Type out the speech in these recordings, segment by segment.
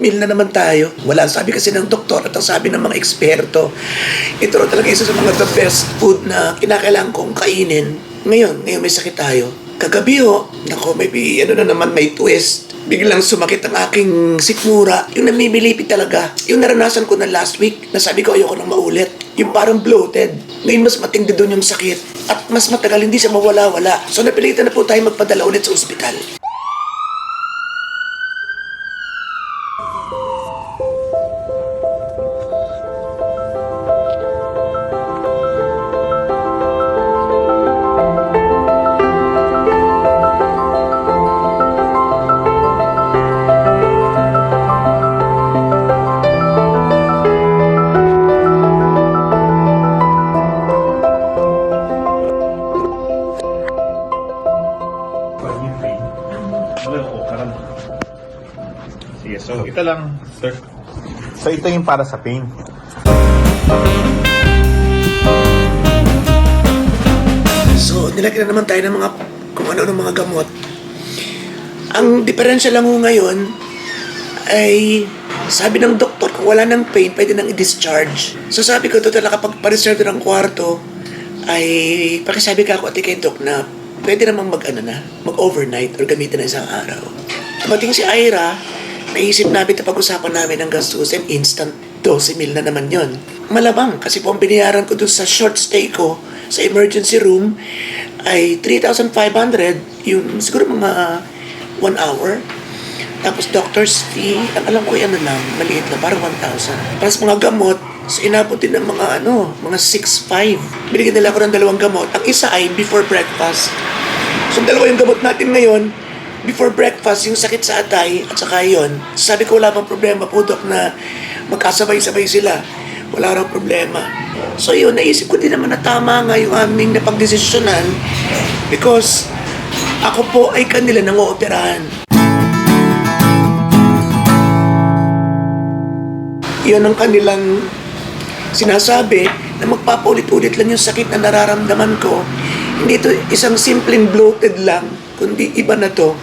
oatmeal na naman tayo. Wala sabi kasi ng doktor at ang sabi ng mga eksperto. Ito talaga isa sa mga the best food na kinakailangan kong kainin. Ngayon, ngayon may sakit tayo. Kagabi ho, nako may bi- ano na naman may twist. Biglang sumakit ang aking sikmura. Yung namimilipit talaga. Yung naranasan ko na last week, nasabi ko ayoko nang maulit. Yung parang bloated. Ngayon mas matindi doon yung sakit. At mas matagal hindi siya mawala-wala. So napilitan na po tayo magpadala ulit sa ospital. Ito lang, sir. So ito yung para sa pain. So, nilagyan na naman tayo ng mga kung ano ng mga gamot. Ang diferensya lang ho ngayon ay sabi ng doktor kung wala ng pain, pwede nang i-discharge. So sabi ko, total kapag pa-reserve ng kwarto, ay pakisabi ka ako ati kay Doc na pwede namang mag, ano na, mag-overnight or gamitin na isang araw. Dumating si Ira, naisip namin na pag-usapan namin ng gastusin, instant 12 mil na naman yon. Malabang kasi po ang binayaran ko doon sa short stay ko sa emergency room ay 3,500 yung siguro mga 1 hour. Tapos doctor's fee, ang alam ko na lang, maliit na, parang 1,000. Tapos mga gamot, so inabot din ng mga ano, mga 6,500. Binigyan nila ako ng dalawang gamot. Ang isa ay before breakfast. So dalawa yung gamot natin ngayon, before breakfast, yung sakit sa atay, at saka yun, sabi ko wala pang problema po, Dok, na magkasabay-sabay sila. Wala raw problema. So yun, naisip ko din naman na tama nga yung aming napagdesisyonan because ako po ay kanila nang ooperahan. Yun ang kanilang sinasabi na magpapaulit-ulit lang yung sakit na nararamdaman ko. Hindi ito isang simpleng bloated lang, kundi iba na to.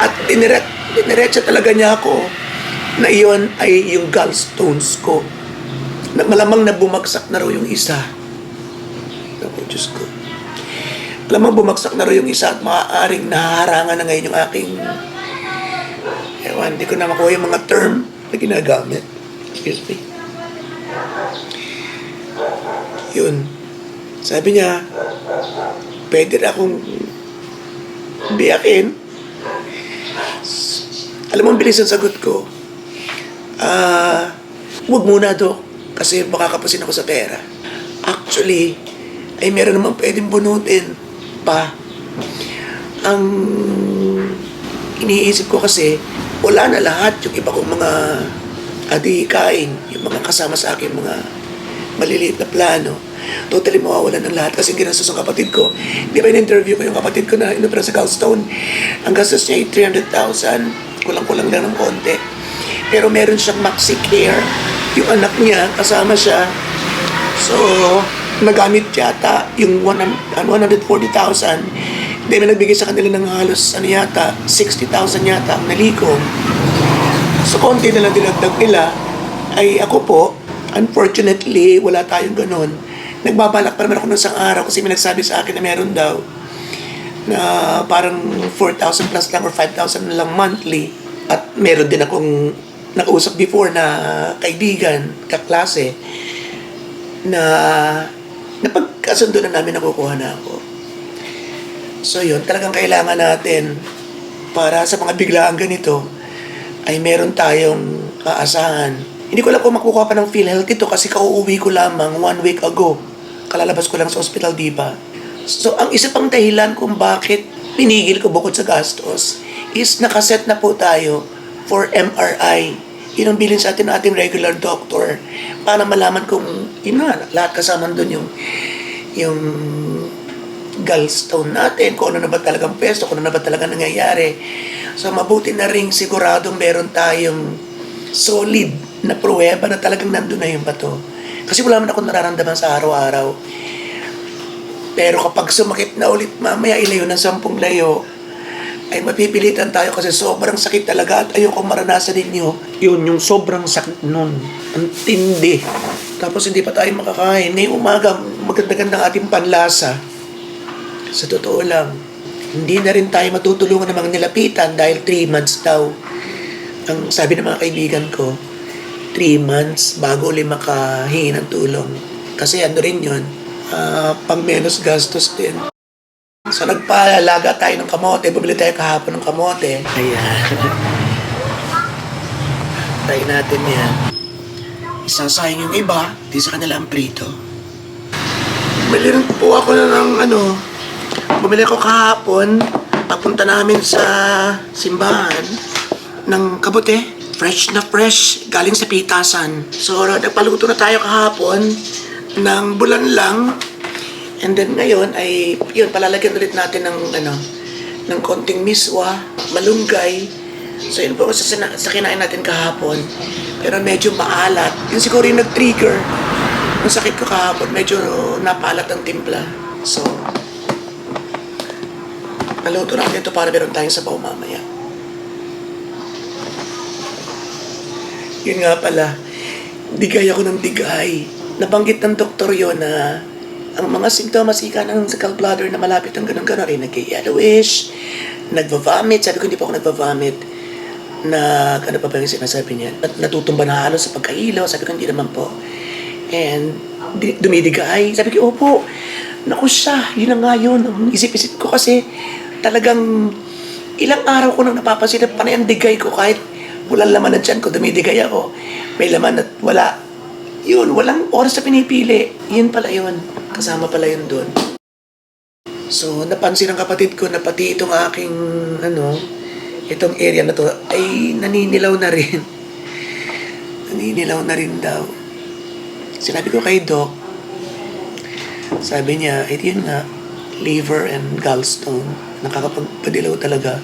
At dinire- diniretsa talaga niya ako na iyon ay yung gallstones ko. Na malamang na bumagsak na raw yung isa. Naku, Diyos ko. Malamang bumagsak na raw yung isa at maaaring naharangan na ngayon yung aking ewan, hindi ko na makuha yung mga term na ginagamit. Excuse me. Yun. Sabi niya, pwede na akong biyakin. Alam mo, ang bilis ang sagot ko. Ah, huwag muna, Dok. Kasi makakapusin ako sa pera. Actually, ay meron naman pwedeng bunutin pa. Ang iniisip ko kasi, wala na lahat yung iba kong mga adikain, yung mga kasama sa akin, mga maliliit na plano. Totally mawawalan ng lahat kasi ginastos ng kapatid ko. Di ba in-interview ko yung kapatid ko na inopera sa gallstone? Ang gastos niya ay 300,000. Kulang-kulang lang ng konti. Pero meron siyang maxi care. Yung anak niya, kasama siya. So, nagamit yata yung 100 ano, 140,000. Then may nagbigay sa kanila ng halos ano yata, 60,000 yata ang nalikom. So, konti na lang dinagdag nila. Ay ako po, unfortunately, wala tayong ganun. Nagbabalak pa naman ako ng isang araw kasi may nagsabi sa akin na meron daw na parang 4,000 plus lang or 5,000 na lang monthly. At meron din akong nakausap before na kaibigan, kaklase, na napagkasundo na namin nakukuha na ako. So yun, talagang kailangan natin para sa mga biglaan ganito ay meron tayong aasahan. Hindi ko alam kung makukuha pa ng PhilHealth ito kasi kauuwi ko lamang one week ago. Kalalabas ko lang sa hospital, di ba? So, ang isa pang dahilan kung bakit pinigil ko bukod sa gastos is nakaset na po tayo for MRI. Yun ang bilin sa atin ng ating regular doctor para malaman kung, yun na, lahat kasama doon yung, yung gallstone natin, kung ano na ba talagang pesto, kung ano na ba talaga nangyayari. So, mabuti na rin siguradong meron tayong solid na pruweba na talagang nandun na yung bato. Kasi wala man ako nararamdaman sa araw-araw. Pero kapag sumakit na ulit, mamaya ilayo ng sampung layo, ay mapipilitan tayo kasi sobrang sakit talaga at ayoko maranasan ninyo. Yun, yung sobrang sakit nun. Ang tindi. Tapos hindi pa tayo makakain. May umaga, maganda-gandang ating panlasa. Sa totoo lang, hindi na rin tayo matutulungan ng mga nilapitan dahil 3 months daw. Ang sabi ng mga kaibigan ko, 3 months bago ulit makahingi ng tulong. Kasi ano rin yun, ah, pang menos gastos din. So nagpalaga tayo ng kamote, bumili tayo kahapon ng kamote. Ayan. Tayo natin yan. Isasayang yung iba, di sa kanila ang prito. Bumili rin po ako ng ano, bumili ako kahapon, papunta namin sa simbahan ng kabote. Fresh na fresh, galing sa pitasan. So, nagpaluto na tayo kahapon ng bulan lang. And then ngayon ay, yun, palalagyan ulit natin ng, ano, ng konting miswa, malunggay. So, yun po sa, sa kinain natin kahapon. Pero medyo maalat. Yun siguro yung nag-trigger. Ang sakit ko kahapon, medyo napaalat ang timpla. So, naluto natin ito para meron tayong sabaw mamaya. Yun nga pala, digay ako ng digay. Nabanggit ng doktor yon na ang mga simptomas ika ng gallbladder na malapit ang ganun ganun rin, nag-yellowish, nagva-vomit, sabi ko hindi pa ako nagva-vomit, na ano pa ba yung sinasabi niya, Nat- natutumba na halos sa pagkailaw, sabi ko hindi naman po. And di- dumidigay, sabi ko, opo, naku siya, yun na nga yun. Ang Isip-isip ko kasi talagang ilang araw ko nang napapansin na panay ang digay ko kahit walang laman na dyan ko, dumidigay ako. May laman at wala. Yun, walang oras na pinipili. Yun pala yun. Kasama pala yun doon. So, napansin ng kapatid ko na pati itong aking, ano, itong area na to ay naninilaw na rin. naninilaw na rin daw. Sinabi ko kay Doc, sabi niya, eh yun nga, liver and gallstone. Nakakapagpadilaw talaga.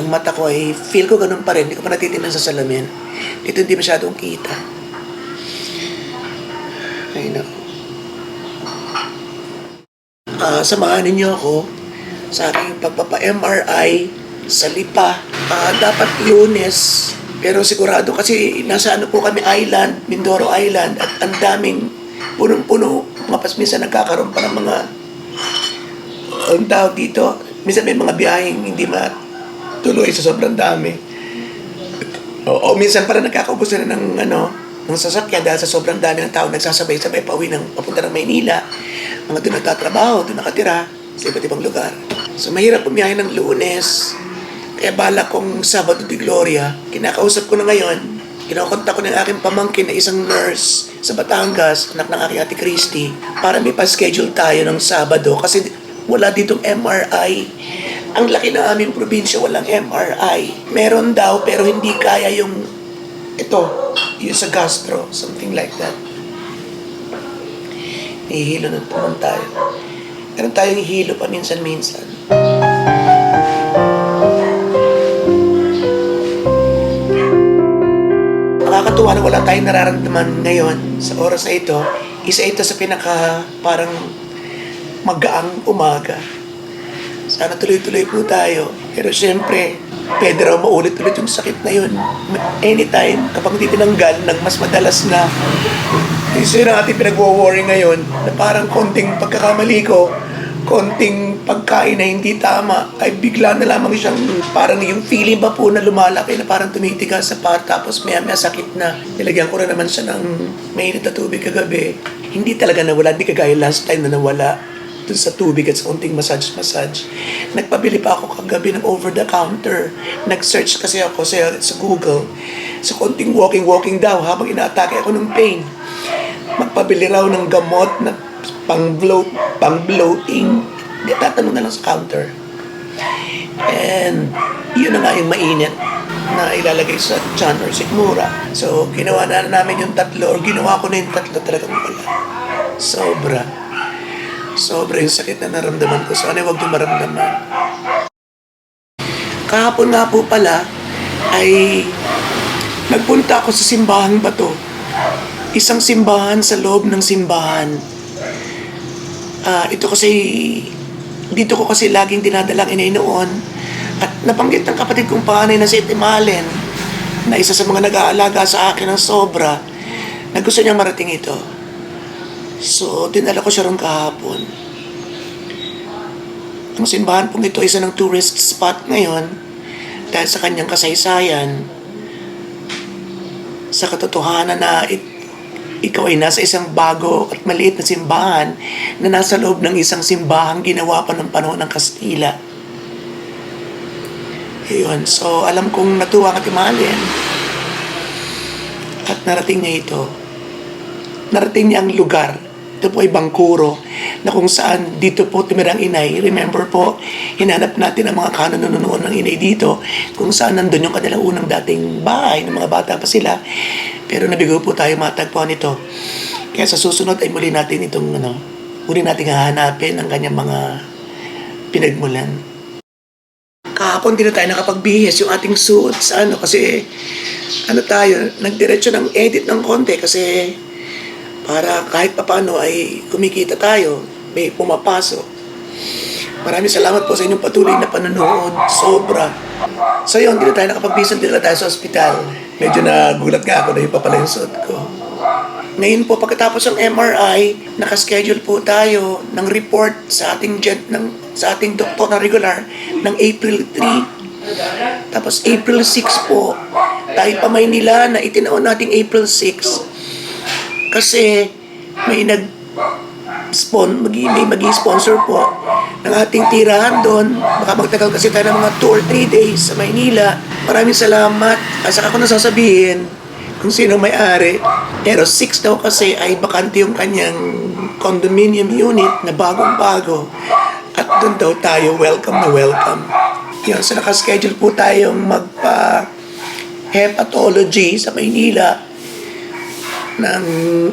Ang mata ko ay, feel ko ganun pa rin. Hindi ko pa natitingnan sa salamin. Dito hindi masyadong kita. Ay, naku. Ah, samahan ninyo ako sa aking pagpapa-MRI sa Lipa. Ah, dapat lunes, pero sigurado kasi nasa ano po kami island, Mindoro Island, at ang daming punong-puno. Mapas minsan nagkakaroon pa ng mga ang tawag dito, minsan may mga biyaheng hindi matuloy sa sobrang dami. O, o minsan parang nagkakaubos na ng ano, ng sasakyan dahil sa sobrang dami ng tao nagsasabay-sabay pa uwi ng papunta ng Maynila. Mga doon nagtatrabaho, doon nakatira sa iba't ibang lugar. So mahirap bumiyahe ng lunes. Kaya bala kong Sabado de Gloria, kinakausap ko na ngayon, kinakontak ko ng aking pamangkin na isang nurse sa Batangas, anak ng aking ate Christy, para may pa-schedule tayo ng Sabado kasi wala ditong MRI. Ang laki na aming probinsya, walang MRI. Meron daw, pero hindi kaya yung ito, yung sa gastro, something like that. Nihilo na naman tayo. Meron tayong hilo pa minsan-minsan. Nakakatuwa na wala tayong nararamdaman ngayon sa oras na ito. Isa ito sa pinaka parang magaang umaga. Sana tuloy-tuloy po tayo. Pero siyempre, pwede raw maulit ulit yung sakit na yun. Anytime, kapag hindi tinanggal, nag mas madalas na. Isa yung ating pinag-worry ngayon na parang konting pagkakamali ko, konting pagkain na hindi tama, ay bigla na lamang siyang parang yung feeling ba po na lumalaki na parang tumitigas sa part tapos maya maya sakit na. Nilagyan ko na naman siya ng mainit na tubig kagabi. Hindi talaga nawala, hindi kagaya last time na nawala dun sa tubig at sa konting massage-massage. Nagpabili pa ako kagabi ng over-the-counter. Nag-search kasi ako sa, sa Google. Sa konting walking-walking daw habang inaatake ako ng pain. Magpabili raw ng gamot na pang-bloat, pang-bloating. Tatanong na lang sa counter. And yun na nga yung mainit na ilalagay sa tiyan or sikmura. So, ginawa na namin yung tatlo or ginawa ko na yung tatlo talagang wala. Sobra. Sobra yung sakit na naramdaman ko. Sana huwag yung maramdaman. Kahapon nga po pala ay nagpunta ako sa simbahang bato. Isang simbahan sa loob ng simbahan. Ah, ito kasi dito ko kasi laging dinadalang inay noon At nabanggit ng kapatid kong panganay na si Timalen na isa sa mga nag-aalaga sa akin ng sobra na gusto niyang marating ito. So, dinala ko siya ron kahapon. Ang simbahan pong ito isa ng tourist spot ngayon dahil sa kanyang kasaysayan sa katotohanan na it, ikaw ay nasa isang bago at maliit na simbahan na nasa loob ng isang simbahang ginawa pa ng panahon ng Kastila. Ayun, so alam kong natuwa ka timalin. At narating niya ito. Narating niya ang lugar. Ito po ay Bangkuro na kung saan dito po tumirang inay. Remember po, hinanap natin ang mga kanononoon ng inay dito kung saan nandun yung kanilang unang dating bahay ng mga bata pa sila. Pero nabigo po tayo matagpuan ito. Kaya sa susunod ay muli natin itong ano, muli natin hahanapin ang kanyang mga pinagmulan kahapon din na tayo nakapagbihis yung ating suot sa ano kasi ano tayo, nagdiretso ng edit ng konti kasi para kahit papano ay kumikita tayo, may pumapasok. Maraming salamat po sa inyong patuloy na panonood. Sobra. So yun, hindi na tayo nakapagbihis, hindi na tayo sa ospital. Medyo nagulat nga ako na yung papala yung suot ko. Ngayon po, pagkatapos ng MRI, nakaschedule po tayo ng report sa ating jet, ng, sa ating doktor na regular ng April 3. Tapos April 6 po, tayo pa Maynila na itinaon nating April 6. Kasi may nag spon, mag may mag sponsor po ng ating tirahan doon. Baka magtagal kasi tayo ng mga 2 or 3 days sa Maynila. Maraming salamat. At saka ko na sasabihin kung sino may-ari. Pero 6 daw kasi ay bakante yung kanyang condominium unit na bagong-bago. At doon daw tayo welcome na welcome. Yun, so nakaschedule po tayong magpa hepatology sa Maynila ng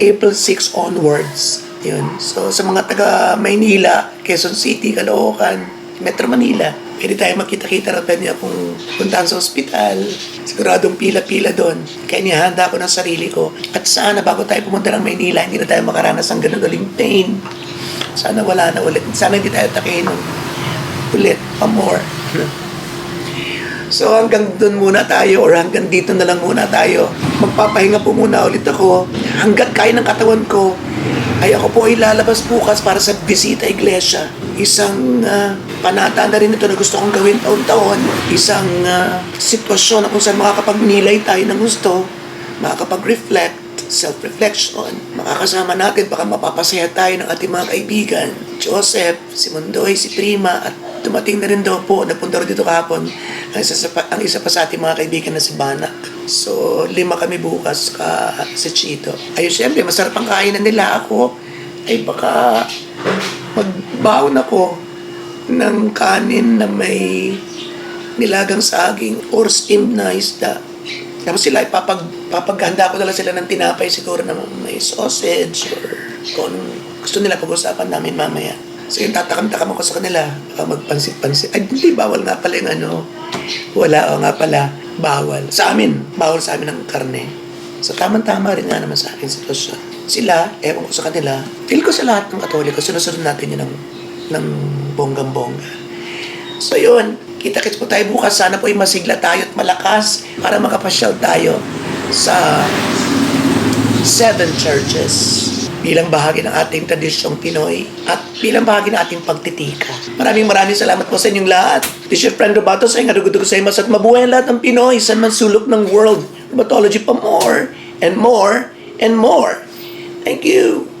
April 6 onwards. Yun. So, sa mga taga Maynila, Quezon City, Caloocan, Metro Manila, pwede tayo makita-kita na pwede akong puntahan sa ospital. Siguradong pila-pila doon. Kaya nihanda ko ng sarili ko. At sana bago tayo pumunta ng Maynila, hindi na tayo makaranas ng ganun uling pain. Sana wala na ulit. Sana hindi tayo takihin ulit pa more. So hanggang doon muna tayo or hanggang dito na lang muna tayo. Magpapahinga po muna ulit ako. Hanggat kaya ng katawan ko, ay ako po ay lalabas bukas para sa bisita iglesia. Isang ah, panata na rin ito na gusto kong gawin taon-taon. Isang ah, sitwasyon na kung saan makakapagnilay tayo ng gusto, makakapag-reflect, self-reflection. Makakasama natin, baka mapapasaya tayo ng ating mga kaibigan. Joseph, si Mondoy, si Prima, at dumating na rin daw po, napunta rin dito kahapon, ang isa, sa, ang isa pa sa ating mga kaibigan na si Banak. So, lima kami bukas ka sa Chito. Ayun, syempre, masarap ang kainan nila ako. Ay, baka magbaon ako ng kanin na may nilagang saging or steamed na isda. Tapos sila ipapag, papaghanda ko nila sila ng tinapay siguro na may sausage or kung gusto nila pag-usapan namin mamaya. So yung tatakam-takam ako sa kanila, baka magpansit-pansit. Ay, hindi, bawal nga pala yung ano. Wala, o nga pala, bawal. Sa amin, bawal sa amin ang karne. So tamang-tama rin nga naman sa akin sitwasyon. Sila, ewan ko sa kanila, feel ko sa lahat ng katoliko, sinusunod natin yun ng, ng bonggang-bongga. So yun, kita-kits po tayo bukas. Sana po ay masigla tayo at malakas para makapasyal tayo sa seven churches bilang bahagi ng ating tradisyong Pinoy at bilang bahagi ng ating pagtitika. Maraming maraming salamat po sa inyong lahat. This is your friend Robato sa ingadugudo ko sa imas at mabuhay lahat ng Pinoy sa man sulok ng world. Rheumatology pa more and more and more. Thank you.